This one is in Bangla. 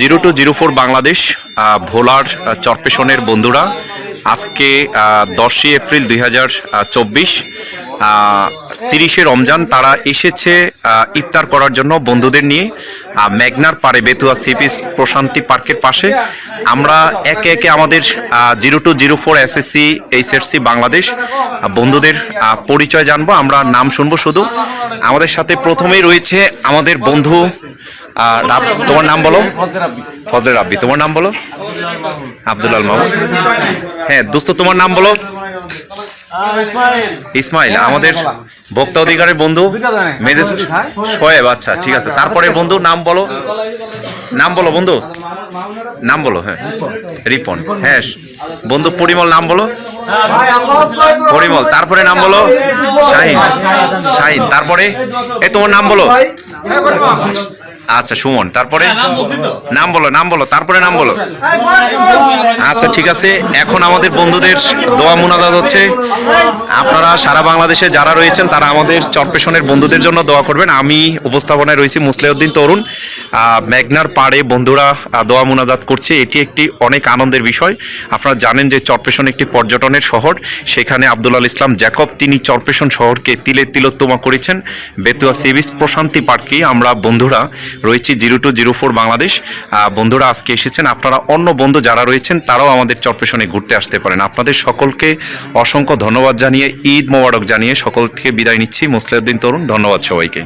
Zero two zero four Bangladesh ভোলার চরপেশনের বন্ধুরা, আজকে দশই এপ্রিল দুই হাজার চব্বিশ তিরিশে রমজান, তারা এসেছে ইফতার করার জন্য বন্ধুদের নিয়ে মেঘনার পাড়ে বেতুয়া সিপিস প্রশান্তি পার্কের পাশে। আমরা একে একে আমাদের zero two zero four SSC HSC Bangladesh বন্ধুদের পরিচয় জানব, আমরা নাম শুনব শুধু। আমাদের সাথে প্রথমেই রয়েছে আমাদের বন্ধু আহ, রাব- তোমার নাম বলো ফজলে রাব্বি তোমার নাম বলো আব্দুল আল মাহমুদ হ্যাঁ দোস্ত তোমার নাম বলো ইসমাইল আমাদের ভোক্তা অধিকারের বন্ধু মেজেস্ট শোয়েব আচ্ছা ঠিক আছে তারপরে বন্ধু নাম বলো নাম বলো বন্ধু নাম বলো হ্যাঁ রিপন হ্যাঁ বন্ধু পরিমল নাম বলো পরিমল তারপরে নাম বলো শাহিন শাহিন তারপরে এ তোমার নাম বলো আচ্ছা সুমন তারপরে? নাম বলো নাম বলো তারপরে নাম বলো। আচ্ছা ঠিক আছে এখন আমাদের বন্ধুদের দোয়া মুনাদাত হচ্ছে। আপনারা সারা বাংলাদেশে যারা রয়েছেন তারা আমাদের চরপেশনের বন্ধুদের জন্য দোয়া করবেন। আমি উপস্থাপনায় রয়েছি মুসলিউদ্দিন তরুণ। মেঘনার পাড়ে বন্ধুরা দোয়া মুনাজাত করছে। এটি একটি অনেক আনন্দের বিষয়। আপনারা জানেন যে চরপেশন একটি পর্যটনের শহর। সেখানে আব্দুল আল ইসলাম জ্যাকব তিনি চরপেশন শহরকে তিলে তিলোত্তমা করেছেন। বেতুয়া সিভিস প্রশান্তি পার্কে আমরা বন্ধুরা রয়েছি zero two zero four Bangladesh. বন্ধুরা আজকে এসেছেন। আপনারা অন্য বন্ধু যারা রয়েছেন, তারাও আমাদের চরপেশনে ঘুরতে আসতে পারেন। আপনাদের সকলকে অসংখ্য ধন্যবাদ জানিয়ে, ঈদ মোবারক জানিয়ে সকল থেকে বিদায় নিচ্ছি। মুসলিউদ্দিন তরুণ, ধন্যবাদ সবাইকে।